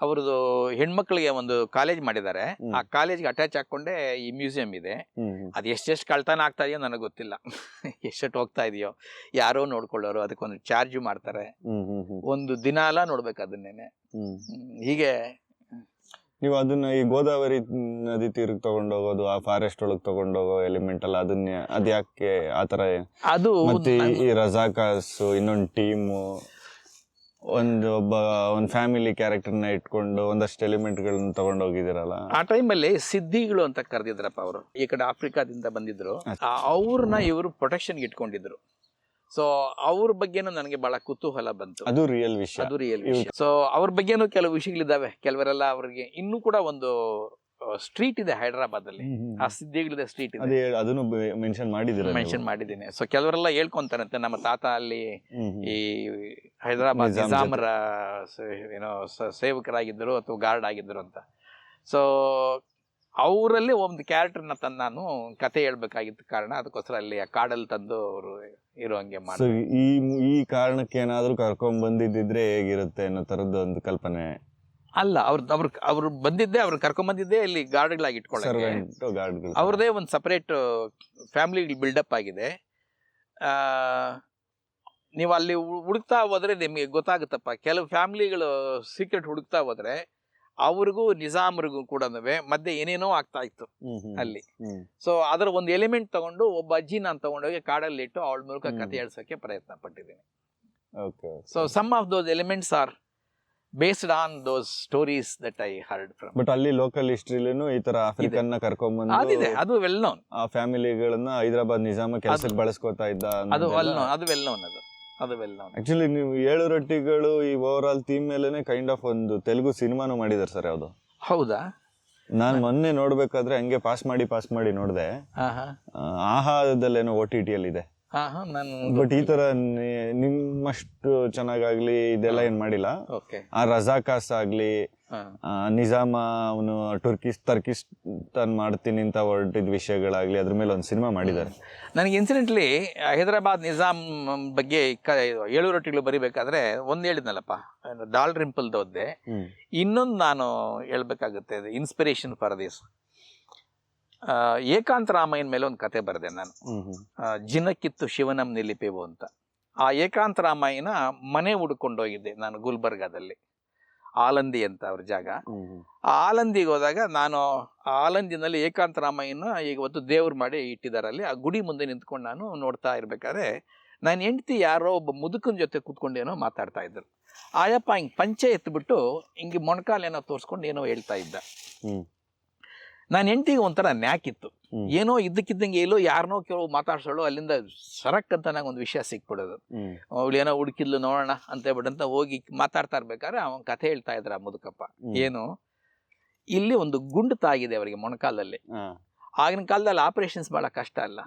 ಅವ್ರದ್ದು ಹೆಣ್ಮಕ್ಳಿಗೆ ಒಂದು ಕಾಲೇಜ್ ಮಾಡಿದ್ದಾರೆ. ಆ ಆ ಕಾಲೇಜ್ಗೆ ಅಟ್ಯಾಚ್ ಹಾಕೊಂಡೆ ಈ ಮ್ಯೂಸಿಯಂ ಇದೆ. ಅದು ಎಷ್ಟೆಷ್ಟು ಕಳ್ತನ ಆಗ್ತಾ ಇದೆಯೋ ನನಗೆ ಗೊತ್ತಿಲ್ಲ. ಎಷ್ಟೆಷ್ಟು ಹೋಗ್ತಾ ಇದೆಯೋ ಯಾರೋ ನೋಡ್ಕೊಳ್ಳೋರು ಅದಕ್ಕೊಂದು ಚಾರ್ಜ್ ಮಾಡ್ತಾರೆ. ಒಂದು ದಿನ ಎಲ್ಲ ನೋಡ್ಬೇಕು ಅದನ್ನೇನೆ ಹೀಗೆ. ನೀವು ಅದನ್ನ ಈ ಗೋದಾವರಿ ನದಿ ತೀರ್ಗ್ ತಗೊಂಡೋಗೋದು ಆ ಫಾರೆಸ್ಟ್ ಒಳಗ್ ತಗೊಂಡೋಗೋ ಎಲಿಮೆಂಟ್ ಅಲ್ಲ ಅದನ್ನ ಅದ್ ಯಾಕೆ ಆತರ ಅದು ಮತ್ತೆ ಈ ರಜಾಕಾಸ್ ಇನ್ನೊಂದು ಟೀಮು ಒಂದು ಒಬ್ಬ ಒಂದು ಫ್ಯಾಮಿಲಿ ಕ್ಯಾರೆಕ್ಟರ್ನ ಇಟ್ಕೊಂಡು ಒಂದಷ್ಟು ಎಲಿಮೆಂಟ್ಗಳನ್ನ ತಗೊಂಡೋಗಿದ್ದೀರಲ್ಲ? ಆ ಟೈಮಲ್ಲಿ ಸಿದ್ಧಿಗಳು ಅಂತ ಕರೆದಿದ್ರಪ್ಪ ಅವರು. ಈ ಕಡೆ ಆಫ್ರಿಕಾದಿಂದ ಬಂದಿದ್ರು. ಅವ್ರನ್ನ ಇವರು ಪ್ರೊಟೆಕ್ಷನ್ಗೆ ಇಟ್ಕೊಂಡಿದ್ರು. ಸೊ ಅವ್ರ ಬಗ್ಗೆನೂ ನನಗೆ ಬಹಳ ಕುತೂಹಲ ಬಂತು. ಅದು ರಿಯಲ್ ವಿಷಯ. ಅದು ರಿಯಲ್ ವಿಷಯ. ಸೊ ಅವ್ರ ಬಗ್ಗೆನೂ ಕೆಲವು ವಿಷಯಗಳಿದ್ದಾವೆ. ಕೆಲವರೆಲ್ಲ ಅವ್ರಿಗೆ ಇನ್ನೂ ಕೂಡ ಒಂದು ಸ್ಟ್ರೀಟ್ ಇದೆ ಹೈದರಾಬಾದ್ ಅಲ್ಲಿ ಆ ಸಿದ್ಧಿಗಳಿದೆ ಸ್ಟ್ರೀಟ್ ಇದೆ. ಅದೇ ಅದನ್ನು ಮೆನ್ಷನ್ ಮಾಡಿದಿರ ಮೆನ್ಷನ್ ಮಾಡಿದ್ದೀನಿ. ಸೊ ಕೆಲವರೆಲ್ಲ ಹೇಳ್ಕೊಂತಾರಂತೆ. ನಮ್ಮ ತಾತ ಅಲ್ಲಿ ಈ ಹೈದರಾಬಾದ್ ನಿಜಾಮ್ ನಿಜಾಮರ ಏನೋ ಸೇವಕರಾಗಿದ್ದರು ಅಥವಾ ಗಾರ್ಡ್ ಆಗಿದ್ದರು ಅಂತ. ಸೊ ಅವರಲ್ಲಿ ಒಂದು ಕ್ಯಾರೆಕ್ಟರ್ನ ತಂದು ನಾನು ಕತೆ ಹೇಳ್ಬೇಕಾಗಿದ್ದ ಕಾರಣ ಅದಕ್ಕೋಸ್ಕರ ಅಲ್ಲಿ ಆ ಕಾಡಲ್ಲಿ ತಂದು ಅವರು ಇರೋ ಹಂಗೆ ಸೊ ಮಾಡಿ ಈ ಈ ಕಾರಣಕ್ಕೆ ಏನಾದರೂ ಕರ್ಕೊಂಡ್ ಬಂದಿದ್ದಿದ್ರೆ ಹೇಗಿರುತ್ತೆ ಅನ್ನೋ ಥರದ್ದು ಒಂದು ಕಲ್ಪನೆ? ಅಲ್ಲ ಅವ್ರ ಅವ್ರ ಅವ್ರು ಬಂದಿದ್ದೆ ಅವ್ರು ಕರ್ಕೊಂಡ್ ಬಂದಿದ್ದೆ ಇಲ್ಲಿ ಗಾರ್ಡ್ಗಳಾಗಿ ಇಟ್ಕೊಳ್ಳೋಕೆ ಸರ್ವೆಂಟ್ ಗಾರ್ಡ್ಗಳು. ಒಂದು ಸಪ್ರೇಟ್ ಫ್ಯಾಮಿಲಿ ಬಿಲ್ಡಪ್ ಆಗಿದೆ. ಆ, ನೀವು ಅಲ್ಲಿ ಹು- ಹುಡುಕ್ತಾ ಹೋದ್ರೆ ನಿಮಗೆ ಗೊತ್ತಾಗುತ್ತಪ್ಪ. ಕೆಲವು ಫ್ಯಾಮಿಲಿಗಳು ಸೀಕ್ರೆಟ್ ಹುಡುಕ್ತಾ ಹೋದ್ರೆ ಅವ್ರಿಗೂ ನಿಜಾಮ್ರಿಗೂ ಕೂಡ ಮಧ್ಯೆ ಏನೇನೋ ಆಗ್ತಾ ಇತ್ತು ಅಲ್ಲಿ. ಸೊ ಅದರ ಒಂದು ಎಲಿಮೆಂಟ್ ತಗೊಂಡು ಒಬ್ಬ ಅಜ್ಜಿ ನಾನು ತಗೊಂಡೋಗಿ ಕಾಡಲ್ಲಿ ಇಟ್ಟು ಅವಳ ಮೂಲಕ. ಕತೆ ಹೇಳ್ಸೋಕೆ ಪ್ರಯತ್ನ ಪಟ್ಟಿದ್ದೀನಿ. Okay so some of those elements are based on those stories that I heard from but ಅಲ್ಲಿ ಲೋಕಲ್ ಹಿಸ್ಟ್ರಿಲಿನೂ ಈ ತರ ಆಫ್ರಿಕನ್ನ ಕರ್ಕೊಂಡ್ ಅದಿದೆ ಅದು ವೆಲ್ ನೋನ್ ಆ ಫ್ಯಾಮಿಲಿಗಳನ್ನ ಹೈದರಾಬಾದ್ ನಿಜಾಮ ಕೆಲಸಕ್ಕೆ ಬಳಸ್ಕೊತಾ ಇದ್ದ ಅದು ವೆಲ್ ನೋನ್ ಅದು ವೆಲ್ ನೋನ್ ಅದು. ಅದು ವೆಲ್ ನೋನ್ ಆಕ್ಚುಲಿ ನೀವು ಏಳು ರೊಟ್ಟಿಗಳು ಈ ಓವರ್ ಆಲ್ ಥೀಮ್ ಮೇಲೆನೆ ಕೈಂಡ್ ಆಫ್ ಒಂದು ತೆಲುಗು ಸಿನಿಮಾನು ಮಾಡಿದಾರೆ ಸರ್ ಯಾವುದು. ಹೌದಾ? ನಾನು ಮೊನ್ನೆ ನೋಡ್ಬೇಕಾದ್ರೆ ಹಂಗೆ ಪಾಸ್ ಮಾಡಿ ಪಾಸ್ ಮಾಡಿ ನೋಡಿದೆ. ಆಹಾದಲ್ಲೇನೋ ಓ ಟಿ ಟಿ ಅಲ್ಲಿ ಇದೆ ಹಾ ಹಾ ನಾನು ಬಟ್ ಈ ತರ ನಿ- ನಿಮ್ಮಷ್ಟು ಚೆನ್ನಾಗಾಗ್ಲಿ ಇದೆಲ್ಲ ಏನ್ ಮಾಡಿಲ್ಲ. ಓಕೆ ಆ ರಜಾಕಾಸ್ ಆಗ್ಲಿ ಆ, ನಿಜಾಮ ಅವನು ಟರ್ಕಿಸ್ ತನ್ ಮಾಡ್ತೀನಿ ಅಂತ ಹೊರಟಿದ್ ವಿಷಯಗಳಾಗ್ಲಿ ಅದ್ರ ಮೇಲೆ ಒಂದು ಸಿನಿಮಾ ಮಾಡಿದ್ದಾರೆ. ನನಗೆ ಇನ್ಸಿಡೆಂಟ್ಲಿ ಹೈದರಾಬಾದ್ ನಿಜಾಮ್ ಬಗ್ಗೆ ಕ ಏಳು ರೊಟ್ಟಿಗಳು ಬರಿಬೇಕಾದ್ರೆ ಒಂದು ಹೇಳಿದ್ನಲ್ಲಪ್ಪ. ಏನು ಡಾಲ್ ರಿಂಪಲ್ದು ಓದ್ದೆ ಇನ್ನೊಂದು ನಾನು ಹೇಳ್ಬೇಕಾಗುತ್ತೆ ಇನ್ಸ್ಪಿರೇಷನ್ ಫಾರ್ ದಿಸ್ ಏಕಾಂತ ರಾಮಯ್ಯನ ಮೇಲೆ ಒಂದು ಕತೆ ಬರೆದೆ ನಾನು. ಜಿನಕ್ಕಿತ್ತು ಶಿವನಂ ನಿಲಿಪೇವು ಅಂತ. ಆ ಏಕಾಂತ ರಾಮಾಯಣ ಮನೆ ಹುಡ್ಕೊಂಡೋಗಿದ್ದೆ ನಾನು ಗುಲ್ಬರ್ಗಾದಲ್ಲಿ. ಆಲಂದಿ ಅಂತ ಅವ್ರ ಜಾಗ. ಆ ಆಲಂದಿಗೆ ಹೋದಾಗ ನಾನು ಆ ಆಲಂದಿನಲ್ಲಿ ಏಕಾಂತ ರಾಮಯ್ಯನ ಈಗ ಹೊತ್ತು ದೇವ್ರು ಮಾಡಿ ಇಟ್ಟಿದ್ದಾರೆ ಅಲ್ಲಿ ಆ ಗುಡಿ ಮುಂದೆ ನಿಂತ್ಕೊಂಡು ನಾನು ನೋಡ್ತಾ ಇರ್ಬೇಕಾದ್ರೆ ನಾನು ಹೆಂಡ್ತಿ ಯಾರೋ ಒಬ್ಬ ಮುದುಕನ ಜೊತೆ ಕೂತ್ಕೊಂಡೇನೋ ಮಾತಾಡ್ತಾ ಇದ್ರು ಆಯಪ್ಪ ಹಿಂಗೆ ಪಂಚೆ ಎತ್ಬಿಟ್ಟು ಹಿಂಗೆ ಮೊಣಕಾಲೇನೋ ತೋರಿಸ್ಕೊಂಡು ಏನೋ ಹೇಳ್ತಾ ಇದ್ದ. ನನ್ನ ಹೆಂಡತಿಗೆ ಒಂಥರ ನ್ಯಾಕಿತ್ತು. ಏನೋ ಇದ್ದಕ್ಕಿದ್ದಂಗೆ ಎಲ್ಲೋ ಯಾರನ್ನೋ ಕೆಲವು ಮಾತಾಡ್ಸೋಳು ಅಲ್ಲಿಂದ ಸರಕ್ ಅಂತ ನಂಗೆ ಒಂದು ವಿಷಯ ಸಿಕ್ಬಿಡೋದು. ಅವಳು ಏನೋ ಹುಡುಕಿದ್ಲು ನೋಡೋಣ ಅಂತ ಹೇಳ್ಬಿಟ್ಟಂತ ಹೋಗಿ ಮಾತಾಡ್ತಾ ಇರ್ಬೇಕಾದ್ರೆ ಅವನ್ ಕಥೆ ಹೇಳ್ತಾ ಇದ್ರ ಮುದುಕಪ್ಪ. ಏನು? ಇಲ್ಲಿ ಒಂದು ಗುಂಡು ತಾಗಿದೆ ಅವರಿಗೆ ಮೊಣಕಾಲಲ್ಲಿ. ಆಗಿನ ಕಾಲದಲ್ಲಿ ಆಪರೇಷನ್ಸ್ ಬಹಳ ಕಷ್ಟ ಅಲ್ಲ.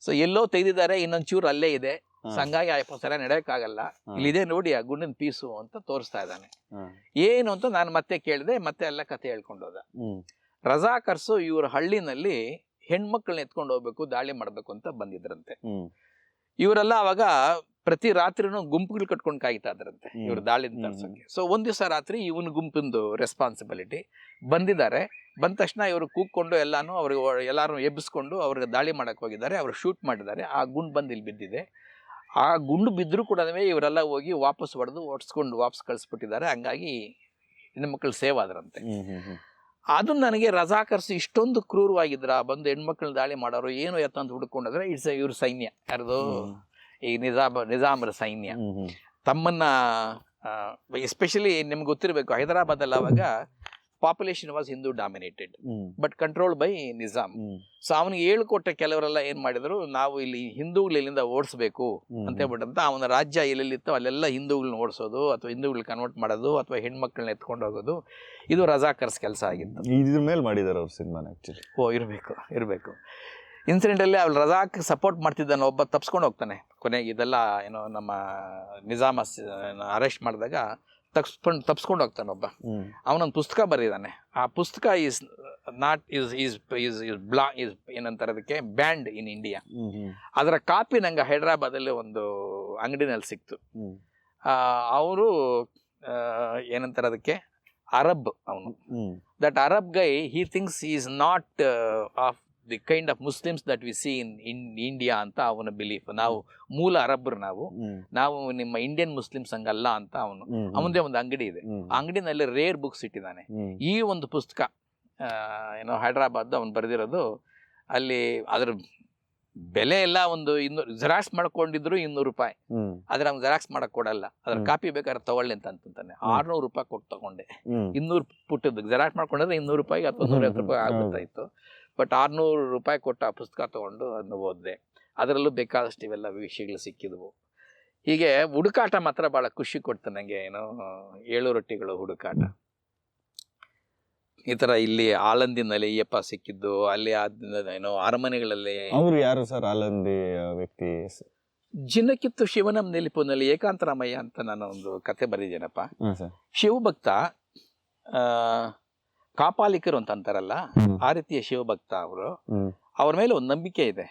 ಸೊ ಎಲ್ಲೋ ತೆಗೆದಿದ್ದಾರೆ ಇನ್ನೊಂದು ಚೂರು ಅಲ್ಲೇ ಇದೆ. ಸಂಗಾಗಿ ಆ ಸರ ನಡೆಯಕ್ಕಾಗಲ್ಲ. ಇಲ್ಲಿದೆ ನೋಡಿ ಆ ಗುಂಡಿನ ಪೀಸು ಅಂತ ತೋರಿಸ್ತಾ ಇದ್ದಾನೆ. ಏನು ಅಂತ ನಾನು ಮತ್ತೆ ಕೇಳಿದೆ ಮತ್ತೆ ಎಲ್ಲ ಕಥೆ ಹೇಳ್ಕೊಂಡೋದ ರಜಾಕರ್ಸು ಇವ್ರ ಹಳ್ಳಿನಲ್ಲಿ ಹೆಣ್ಮಕ್ಳನ್ನ ಎತ್ಕೊಂಡು ಹೋಗ್ಬೇಕು ದಾಳಿ ಮಾಡಬೇಕು ಅಂತ ಬಂದಿದ್ರಂತೆ. ಇವರೆಲ್ಲ ಅವಾಗ ಪ್ರತಿ ರಾತ್ರಿನೂ ಗುಂಪುಗಳು ಕಟ್ಕೊಂಡು ಕಾಯ್ತಾ ಇದ್ರಂತೆ ಇವ್ರ ದಾಳಿ. ತರ್ಸೋಕೆ. ಸೊ ಒಂದ್ ದಿವಸ ರಾತ್ರಿ ಇವನ್ ಗುಂಪಿಂದು ರೆಸ್ಪಾನ್ಸಿಬಿಲಿಟಿ ಬಂದಿದ್ದಾರೆ. ಬಂದ ತಕ್ಷಣ ಇವರು ಕೂಗ್ಕೊಂಡು ಎಲ್ಲಾನು ಅವ್ರಿಗೆ ಎಲ್ಲಾರು ಎಬ್ಬಿಸ್ಕೊಂಡು ಅವ್ರಿಗೆ ದಾಳಿ ಮಾಡಕ್ ಹೋಗಿದ್ದಾರೆ ಅವ್ರು ಶೂಟ್ ಮಾಡಿದ್ದಾರೆ. ಆ ಗುಂಡು ಬಂದು ಇಲ್ಲಿ ಬಿದ್ದಿದೆ. ಆ ಗುಂಡು ಬಿದ್ದರೂ ಕೂಡ ಇವರೆಲ್ಲ ಹೋಗಿ ವಾಪಸ್ ಹೊಡೆದು ಓಡಿಸ್ಕೊಂಡು ವಾಪಸ್ ಕಳಿಸ್ಬಿಟ್ಟಿದ್ದಾರೆ. ಹಂಗಾಗಿ ಹೆಣ್ಮಕ್ಳು ಸೇವ್ ಆದ್ರಂತೆ. ಅದು ನನಗೆ ರಜಾಕರ್ಸ್ ಇಷ್ಟೊಂದು ಕ್ರೂರವಾಗಿದ್ರ ಬಂದು ಹೆಣ್ಮಕ್ಳನ್ನ ದಾಳಿ ಮಾಡೋರು ಏನು ಎತ್ತ ಅಂತ ಹುಡ್ಕೊಂಡ್ರೆ ಇಟ್ಸ್ ಇವ್ರ ಸೈನ್ಯ. ಯಾರ್ದು. ಈ ನಿಜಾಮ ನಿಜಾಮರ ಸೈನ್ಯ. ತಮ್ಮನ್ನ ಎಸ್ಪೆಷಲಿ ನಿಮ್ಗೆ ಗೊತ್ತಿರಬೇಕು ಹೈದರಾಬಾದಲ್ಲಿ ಅವಾಗ population was Hindu dominated but control by Nizam so ಅವನಿಗೆ ಹೇಳ್ಕೊಟ್ಟ ಕೆಲವರೆಲ್ಲ ಏನ್ ಮಾಡಿದ್ರು ನಾವು ಇಲ್ಲಿ ಹಿಂದೂಗಳು ಇಲ್ಲಿಂದ ಓಡಿಸ್ಬೇಕು ಅಂತ ಹೇಳ್ಬಿಟ್ಟಂತ ಅವನ ರಾಜ್ಯ ಎಲ್ಲೆಲ್ಲಿತ್ತು ಅಲ್ಲೆಲ್ಲ ಹಿಂದೂಗಳನ್ನ ಓಡಿಸೋದು ಅಥವಾ ಹಿಂದೂಗಳನ್ನ ಕನ್ವರ್ಟ್ ಮಾಡೋದು ಅಥವಾ ಹೆಣ್ಮಕ್ಳನ್ನ ಎತ್ಕೊಂಡು ಹೋಗೋದು ಇದು ರಜಾಕರ್ಸ್ ಕೆಲಸ ಆಗಿತ್ತು. ಇದ್ರ ಮೇಲೆ ಮಾಡಿದಾರೆ ಅವ್ರ ಸಿನಿಮಾನ ಆಕ್ಚುಲಿ ಓ ಇರಬೇಕು ಇರಬೇಕು. ಇನ್ಸಿಡೆಂಟಲ್ಲಿ ಅವ್ರು ರಜಾಕ್ ಸಪೋರ್ಟ್ ಮಾಡ್ತಿದ್ದಾನೆ ಒಬ್ಬ ತಪ್ಸ್ಕೊಂಡು ಹೋಗ್ತಾನೆ ಕೊನೆಗೆ ಇದೆಲ್ಲ ಏನೋ ನಮ್ಮ ನಿಜಾಮ ಅರೆಸ್ಟ್ ಮಾಡಿದಾಗ ತಪ್ಸ್ಕೊಂಡು ತಪ್ಸ್ಕೊಂಡು ಹೋಗ್ತಾನೊಬ್ಬ ಅವನೊಂದು ಪುಸ್ತಕ ಬರೀದಾನೆ. ಆ ಪುಸ್ತಕ is not is is is is bla is ಏನಂತಾರೆ ಅದಕ್ಕೆ ಬ್ಯಾಂಡ್ ಇನ್ ಇಂಡಿಯಾ. ಅದರ ಕಾಪಿ ನಂಗೆ ಹೈದ್ರಾಬಾದಲ್ಲಿ ಒಂದು ಅಂಗಡಿನಲ್ಲಿ ಸಿಕ್ತು. ಅವರು ಏನಂತಾರೆ ಅದಕ್ಕೆ ಅರಬ್ ಅವನು. That Arab guy he thinks is not is not kind of Muslims that we see in in India ಅಂತ ಅವನ ಬಿಲೀಫ್ ನಾವು ಮೂಲ ಅರಬ್ರು ನಾವು. ನಾವು ನಿಮ್ಮ ಇಂಡಿಯನ್ ಮುಸ್ಲಿಮ್ಸ್ ಹಂಗಲ್ಲ ಅಂತ ಅವನು. ಅವನದೇ ಒಂದು ಅಂಗಡಿ ಇದೆ. ಆ ಅಂಗಡಿನಲ್ಲಿ ರೇರ್ ಬುಕ್ಸ್ ಇಟ್ಟಿದ್ದಾನೆ. ಈ ಒಂದು ಪುಸ್ತಕ ಏನೋ ಹೈದ್ರಾಬಾದ್ ಅವನು ಬರೆದಿರೋದು ಅಲ್ಲಿ ಅದ್ರ ಬೆಲೆ ಎಲ್ಲ ಒಂದು ಇನ್ನೂರು ಜೆರಾಕ್ಸ್ ಮಾಡ್ಕೊಂಡಿದ್ರು ಇನ್ನೂರು ರೂಪಾಯಿ. ಆದ್ರೆ ಅವ್ನು ಜೆರಾಕ್ಸ್ ಮಾಡಕ್ ಕೊಡಲ್ಲ. ಅದ್ರ ಕಾಪಿ ಬೇಕಾದ್ರೆ ತಗೊಳ್ಳಿ ಅಂತ ಅಂತಾನೆ. ಆರ್ನೂರು ರೂಪಾಯಿ ಕೊಟ್ಟು ತಗೊಂಡೆ. ಇನ್ನೂರು ಪುಟ್ಟದ್ದು. ಜೆರಾಕ್ಸ್ ಮಾಡ್ಕೊಂಡ್ರೆ ಇನ್ನೂರು ರೂಪಾಯಿಗೆ ಅಥವಾ ನೂರೈವತ್ತು ರೂಪಾಯಿ ಆಗುತ್ತಾ ಆಗ್ಬಿಡ್ತಾ ಇತ್ತು. ಬಟ್ ಆರ್ನೂರು ರೂಪಾಯಿ ಕೊಟ್ಟು ಆ ಪುಸ್ತಕ ತಗೊಂಡು ಅದನ್ನು ಓದಿದೆ. ಅದರಲ್ಲೂ ಬೇಕಾದಷ್ಟು ಇವೆಲ್ಲ ವಿಷಯಗಳು ಸಿಕ್ಕಿದ್ವು. ಹೀಗೆ ಹುಡುಕಾಟ ಮಾತ್ರ ಭಾಳ ಖುಷಿ ಕೊಡ್ತು ನನಗೆ ಏನೋ ಏಳು ರೊಟ್ಟಿಗಳು ಹುಡುಕಾಟ. ಈ ಥರ ಇಲ್ಲಿ ಆಲಂದಿನಲ್ಲಿ ಅಯ್ಯಪ್ಪ ಸಿಕ್ಕಿದ್ದು ಅಲ್ಲಿ ಏನೋ ಅರಮನೆಗಳಲ್ಲಿ ಅವರು ಯಾರು ಸರ್? ಆಲಂದಿ ವ್ಯಕ್ತಿ ಜಿನಕಿತ್ತು ಶಿವನಂ ನಿಲಿಪುನಲ್ಲಿ ಏಕಾಂತರಾಮಯ್ಯ ಅಂತ ನಾನು ಒಂದು ಕತೆ ಬರೆದಿದ್ದೇನಪ್ಪ. ಶಿವಭಕ್ತ ಆ, ಕಾಪಾಲಿಕರು ಅಂತ ಅಂತಾರಲ್ಲ ಆ ರೀತಿಯ ಶಿವಭಕ್ತ ಅವರು ಅವ್ರ ಮೇಲೆ ಒಂದು ನಂಬಿಕೆ ಇದೆ.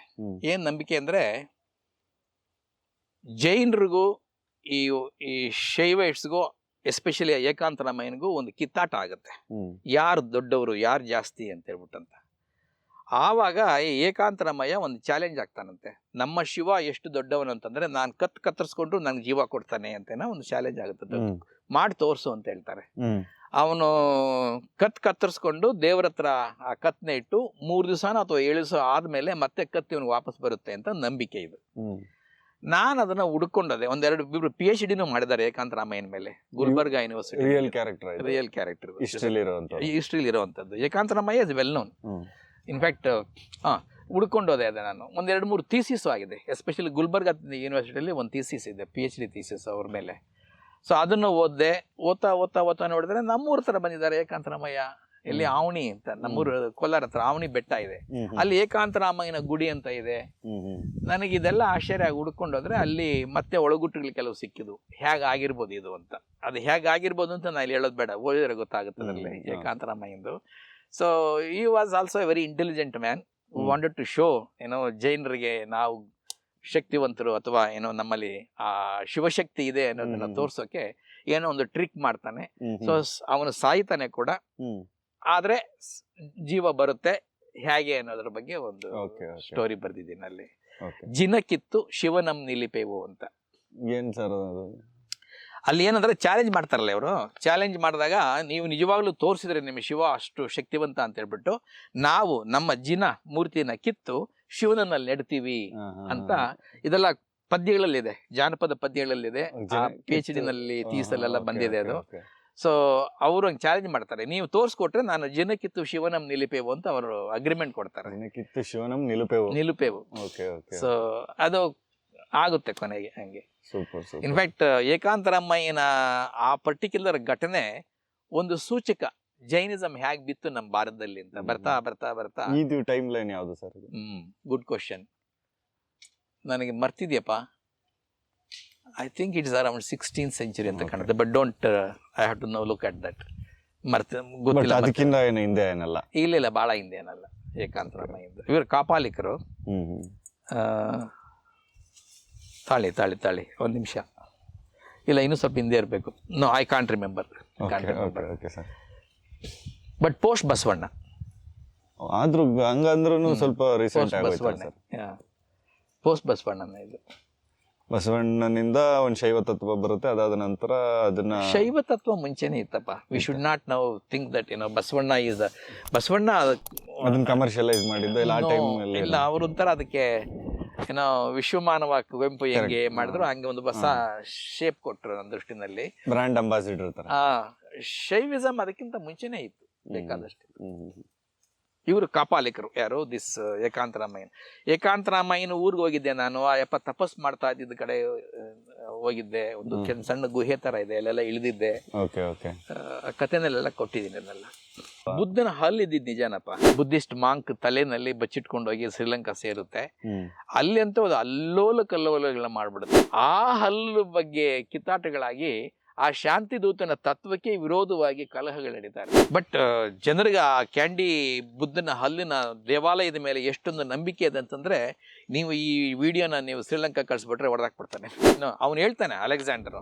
ಏನ್ ನಂಬಿಕೆ ಅಂದ್ರೆ ಜೈನರಿಗೂ ಈ ಈ ಶೈವೈಟ್ಸ್ಗೂ ಎಸ್ಪೆಷಲಿ ಏಕಾಂತರಾಮಯ್ಯನಿಗೂ ಒಂದು ಕಿತ್ತಾಟ ಆಗುತ್ತೆ. ಯಾರು ದೊಡ್ಡವರು ಯಾರು ಜಾಸ್ತಿ ಅಂತ ಹೇಳ್ಬಿಟ್ಟಂತ. ಆವಾಗ ಈ ಏಕಾಂತರಾಮಯ್ಯ ಒಂದು ಚಾಲೆಂಜ್ ಆಗ್ತಾನಂತೆ. ನಮ್ಮ ಶಿವ ಎಷ್ಟು ದೊಡ್ಡವನು ಅಂತಂದ್ರೆ ನಾನು ಕತ್ ಕತ್ತರಿಸ್ಕೊಂಡ್ರು ನಂಗೆ ಜೀವ ಕೊಡ್ತಾನೆ ಅಂತೇನೋ ಒಂದು ಚಾಲೆಂಜ್ ಆಗುತ್ತೆ. ಮಾಡಿ ತೋರಿಸು ಅಂತ ಹೇಳ್ತಾರೆ. ಅವನು ಕತ್ ಕತ್ತರಿಸ್ಕೊಂಡು ದೇವ್ರ ಹತ್ರ ಆ ಕತ್ನ ಇಟ್ಟು ಮೂರು ದಿವಸ ಅಥವಾ ಏಳು ದಿವಸ ಆದ್ಮೇಲೆ ಮತ್ತೆ ಕತ್ತಿ ಇವನು ವಾಪಸ್ ಬರುತ್ತೆ ಅಂತ ನಂಬಿಕೆ ಇದು. ನಾನು ಅದನ್ನ ಹುಡ್ಕೊಂಡದೆ ಒಂದೆರಡು ಇಬ್ರು ಪಿ ಎಚ್ ಡಿನೂ ಮಾಡಿದ್ದಾರೆ ಏಕಾಂತ ರಾಮಯ್ಯನ ಮೇಲೆ. Gulbarga university real character real character historically ಇರುವಂತದ್ದು Ekanta Ramayya is well known in fact ಹಾ ಹುಡ್ಕೊಂಡೋದೆ ಅದೇ ನಾನು. ಒಂದೆರಡು ಮೂರು ಥೀಸಿಸ್ ಆಗಿದೆ. ಎಸ್ಪೆಷಲಿ ಗುಲ್ಬರ್ಗ ಯೂನಿವರ್ಸಿಟಿಯಲ್ಲಿ ಒಂದು ಥೀಸಿಸ್ ಇದೆ ಪಿ ಎಚ್ ಡಿ ಥೀಸಿಸ್ ಅವ್ರ ಮೇಲೆ. ಸೊ ಅದನ್ನು ಓದ್ದೆ. ಓದ್ತಾ ಓದ್ತಾ ಓದ್ತಾ ನೋಡಿದ್ರೆ ನಮ್ಮೂರ ಹತ್ರ ಬಂದಿದ್ದಾರೆ ಏಕಾಂತರಾಮಯ್ಯ ಇಲ್ಲಿ. ಆವಣಿ ಅಂತ ನಮ್ಮೂರು ಕೋಲಾರ ಹತ್ರ ಆವಣಿ ಬೆಟ್ಟ ಇದೆ. ಅಲ್ಲಿ ಏಕಾಂತರಾಮಯ್ಯನ ಗುಡಿ ಅಂತ ಇದೆ. ನನಗೆ ಇದೆಲ್ಲ ಆಶ್ಚರ್ಯ ಆಗಿ ಹುಡ್ಕೊಂಡೋದ್ರೆ ಅಲ್ಲಿ ಮತ್ತೆ ಒಳಗುಟ್ಟುಗಳು ಕೆಲವು ಸಿಕ್ಕಿದ್ವು ಹೇಗೆ ಆಗಿರ್ಬೋದು ಇದು ಅಂತ. ಅದು ಹೇಗೆ ಆಗಿರ್ಬೋದು ಅಂತ ನಾನು ಇಲ್ಲಿ ಹೇಳೋದು ಬೇಡ. ಓದಿದ್ರೆ ಗೊತ್ತಾಗುತ್ತೆ ಅದರಲ್ಲಿ. ಏಕಾಂತರಾಮಯ್ಯಂದು ಸೊ ಈ was also a very intelligent man. Wanted to show ಏನೋ ಜೈನರಿಗೆ ನಾವು ಶಕ್ತಿವಂತರು ಅಥವಾ ಏನೋ ನಮ್ಮಲ್ಲಿ ಆ ಶಿವಶಕ್ತಿ ಇದೆ ಅನ್ನೋದನ್ನ. ತೋರ್ಸೋಕೆ ಏನೋ ಒಂದು ಟ್ರಿಕ್ ಮಾಡ್ತಾನೆ. ಸೊ ಅವನು ಸಾಯ್ತಾನೆ ಕೂಡ. ಆದ್ರೆ ಜೀವ ಬರುತ್ತೆ ಹೇಗೆ ಅನ್ನೋದ್ರ ಬಗ್ಗೆ ಒಂದು. ಸ್ಟೋರಿ ಬರ್ದಿದ್ದೀನಿ ಅಲ್ಲಿ. ಜಿನಕಿತ್ತು ಶಿವನಂ ನಿಲಿಪೇವು ಅಂತ. ಏನ್ ಸರ್ ಅಲ್ಲಿ ಏನಂದ್ರೆ ಚಾಲೆಂಜ್ ಮಾಡ್ತಾರಲ್ಲ ಇವರು. ಚಾಲೆಂಜ್ ಮಾಡಿದಾಗ ನೀವು ನಿಜವಾಗ್ಲೂ ತೋರಿಸಿದ್ರೆ ನಿಮ್ಮ ಶಿವ ಅಷ್ಟು ಶಕ್ತಿವಂತ ಅಂತ ಹೇಳ್ಬಿಟ್ಟು ನಾವು ನಮ್ಮ ಜಿನ ಮೂರ್ತಿನ ಕಿತ್ತು ಶಿವನಲ್ಲಿ ನೆಡ್ತೀವಿ ಅಂತ. ಇದೆಲ್ಲ ಪದ್ಯಗಳಲ್ಲಿದೆ ಜಾನಪದ ಪದ್ಯಗಳಲ್ಲಿದೆ. ಪಿ ಎಚ್ ಡಿ ನಲ್ಲಿ ತೀಸಲೆಲ್ಲ ತೀಸಲ್ಲೆಲ್ಲ ಬಂದಿದೆ ಅದು. ಸೊ ಅವರು ಹಂಗೆ ಚಾಲೆಂಜ್ ಮಾಡ್ತಾರೆ. ನೀವು ತೋರಿಸ್ಕೊಟ್ರೆ ನಾನು ಜಿನಕಿತ್ತು ಶಿವನಂ ನಿಲುಪೇವು ಅಂತ ಅವರು ಅಗ್ರಿಮೆಂಟ್ ಕೊಡ್ತಾರೆ. ಶಿವನಂ ನಿಲುಪೇವು. ನಿಲುಪೇವು. Okay okay. ಸೊ ಅದು ಆಗುತ್ತೆ ಕೊನೆಗೆ ಹಂಗೆ. ಸೂಪರ್ ಸೂಪರ್ ಇನ್ಫ್ಯಾಕ್ಟ್ ಏಕಾಂತರಮ್ಮಯ್ಯನ ಆ ಪರ್ಟಿಕ್ಯುಲರ್ ಘಟನೆ ಒಂದು ಸೂಚಕ ಜೈನಿಸಂ ಹೇಗೆ ಬಿತ್ತು ನಮ್ಮ ಭಾರತದಲ್ಲಿ ಅಂತ. ಬರ್ತಾ ಬರ್ತಾ ಬರ್ತಾ. ಇದು ಟೈಮ್ ಲೈನ್ ಯಾವುದು ಸರ್ ಹ್ಮ್ ಗುಡ್ ಕ್ವಶನ್ ನನಗೆ ಮರ್ತಿದ್ಯಪ್ಪ? I think it's around sixteen century ಅಂತ ಕಾಣುತ್ತೆ but don't I have to know look at that ಮರ್ತ ಗೊತ್ತಿಲ್ಲ ಅದಕ್ಕಿಂತ ಏನು ಹಿಂದೆ ಏನಲ್ಲ? ಇಲ್ಲ ಇಲ್ಲ ಭಾಳ ಹಿಂದೆ ಏನಲ್ಲ. ಏಕಾಂತರಾಮಯ್ಯಂದು ಇವರು ಕಾಪಾಲಿಕರು. ತಾಳಿ ತಾಳಿ ತಾಳಿ ಒಂದು ನಿಮಿಷ. ಇಲ್ಲ ಇನ್ನೂ ಸ್ವಲ್ಪ ಹಿಂದೆ ಇರಬೇಕು. No I can't remember okay okay okay sir but post Basavanna ಆದ್ರೂ ಹಂಗಂದ್ರೂ ಸ್ವಲ್ಪ ರೀಸೆಂಟ್ ಬಸವಣ್ಣ ಪೋಸ್ಟ್ ಬಸವಣ್ಣನ ಇದು. ಬಸವಣ್ಣನಿಂದ ಒಂದ್ ಶೈವ ತತ್ವ ಬರುತ್ತೆ ಅದಾದ ನಂತರ ಅದನ್ನ ಶೈವ ತತ್ವ ಮುಂಚೆನೆ ಇತ್ತಪ್ಪ. We should not now think that ಏನೋ ಬಸವಣ್ಣ ಈಸ್ ಬಸವಣ್ಣ ಅದನ್ನ ಕಮರ್ಷಿಯಲೈಸ್ ಮಾಡಿದ್ದು ಇಲ್ಲ ಆ No, ಟೈಮ್ ಇಲ್ಲ ಅವರು ಒಂಥರ ಅದಕ್ಕೆ ಏನೋ ವಿಶ್ವಮಾನವ ಕುವೆಂಪು ಹೆಂಗೆ. ಮಾಡಿದ್ರು ಹಂಗೆ ಒಂದು ಹೊಸ ಶೇಪ್ ಕೊಟ್ರು ನನ್ನ ದೃಷ್ಟಿನಲ್ಲಿ. ಬ್ರ್ಯಾಂಡ್ ಅಂಬಾಸಿಡರ್ ತರ. ಶೈವಿಸಮ್ ಅದಕ್ಕಿಂತ ಮುಂಚೆನೆ ಇತ್ತು ಬೇಕಾದಷ್ಟು. ಇವರು ಕಾಪಾಲಿಕರು ಯಾರು? ದಿಸ್ ಏಕಾಂತರಾಮಯ್ಯನ. ಏಕಾಂತರಾಮಯ್ಯನ ಊರಿಗೆ ಹೋಗಿದ್ದೆ ನಾನು ಆ ಯಪ್ಪ ತಪಸ್ ಮಾಡ್ತಾ ಇದ್ದಿದ್ದ ಕಡೆ ಹೋಗಿದ್ದೆ. ಒಂದು ಸಣ್ಣ ಗುಹೆ ತರ ಇದೆ ಅಲ್ಲೆಲ್ಲ ಇಳಿದಿದ್ದೆ. Okay okay. ಆ ಕಥೆನೆಲ್ಲ ಕೊಟ್ಟಿದ್ದೀನಿ ಅದನ್ನೆಲ್ಲ ಬುದ್ಧನ ಹಲ್ ಇದ್ದಿದ್ ನಿಜಾನಪ್ಪ. ಬುದ್ಧಿಸ್ಟ್ ಮಾಂಕ್ ತಲೆನಲ್ಲಿ ಬಚ್ಚಿಟ್ಕೊಂಡು ಹೋಗಿ ಶ್ರೀಲಂಕಾ ಸೇರುತ್ತೆ. ಅಲ್ಲಿ ಅಂತ ಒಂದು ಅಲ್ಲೋಲ ಕಲ್ಲೋಲಗಳನ್ನ ಮಾಡ್ಬಿಡುತ್ತೆ. ಆ ಹಲ್ಲು ಬಗ್ಗೆ ಕಿತ್ತಾಟಗಳಾಗಿ ಆ ಶಾಂತಿ ದೂತನ ತತ್ವಕ್ಕೆ ವಿರೋಧವಾಗಿ ಕಲಹಗಳು ನಡೀತಾರೆ ಬಟ್ ಜನರಿಗೆ ಆ ಕ್ಯಾಂಡಿ ಬುದ್ಧನ ಹಲ್ಲಿನ ದೇವಾಲಯದ ಮೇಲೆ ಎಷ್ಟೊಂದು ನಂಬಿಕೆ ಇದೆ ಅಂತಂದ್ರೆ, ನೀವು ಈ ವಿಡಿಯೋನ ನೀವು ಶ್ರೀಲಂಕಾ ಕಳಿಸ್ಬಿಟ್ರೆ ಹೊಡೆದಾಕ್ಬಿಡ್ತಾನೆ. ಅವನು ಹೇಳ್ತಾನೆ, ಅಲೆಕ್ಸಾಂಡರ್,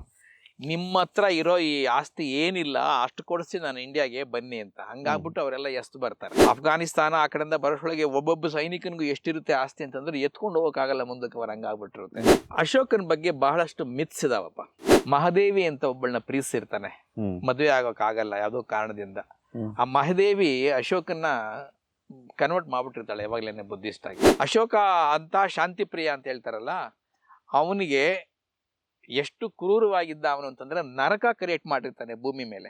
ನಿಮ್ಮ ಹತ್ರ ಇರೋ ಈ ಆಸ್ತಿ ಏನಿಲ್ಲ, ಅಷ್ಟು ಕೊಡಿಸಿ ನಾನು ಇಂಡಿಯಾಗೆ ಬನ್ನಿ ಅಂತ. ಹಂಗಾಗ್ಬಿಟ್ಟು ಅವರೆಲ್ಲ ಎಷ್ಟು ಬರ್ತಾರೆ. ಅಫ್ಘಾನಿಸ್ತಾನ ಆ ಕಡೆಯಿಂದ ಬರೋಷೊಳಗೆ ಒಬ್ಬೊಬ್ಬ ಸೈನಿಕನಿಗೂ ಎಷ್ಟಿರುತ್ತೆ ಆಸ್ತಿ ಅಂತಂದ್ರೆ, ಎತ್ಕೊಂಡು ಹೋಗೋಕ್ಕಾಗಲ್ಲ ಮುಂದಕ್ಕೆ ಅವ್ರು ಹಂಗಾಗ್ಬಿಟ್ಟಿರುತ್ತೆ. ಅಶೋಕನ ಬಗ್ಗೆ ಬಹಳಷ್ಟು ಮಿತ್ಸ್ ಇದಾವಪ್ಪ. ಮಹಾದೇವಿ ಅಂತ ಒಬ್ಬಳನ್ನ ಪ್ರೀತಿಸಿರ್ತಾನೆ. ಮದುವೆ ಆಗೋಕ್ಕಾಗಲ್ಲ ಯಾವುದೋ ಕಾರಣದಿಂದ. ಆ ಮಹಾದೇವಿ ಅಶೋಕನ್ನ ಕನ್ವರ್ಟ್ ಮಾಡ್ಬಿಟ್ಟಿರ್ತಾಳೆ ಯಾವಾಗ್ಲೇನೆ ಬುದ್ಧಿಸ್ಟ್ ಆಗಿ ಅಶೋಕ ಅಂತ ಶಾಂತಿ ಪ್ರಿಯ ಅಂತ ಹೇಳ್ತಾರಲ್ಲ ಅವನಿಗೆ ಎಷ್ಟು ಕ್ರೂರವಾಗಿದ್ದ ಅವನು ಅಂತಂದ್ರೆ ನರಕ ಕ್ರಿಯೇಟ್ ಮಾಡಿರ್ತಾನೆ ಭೂಮಿ ಮೇಲೆ.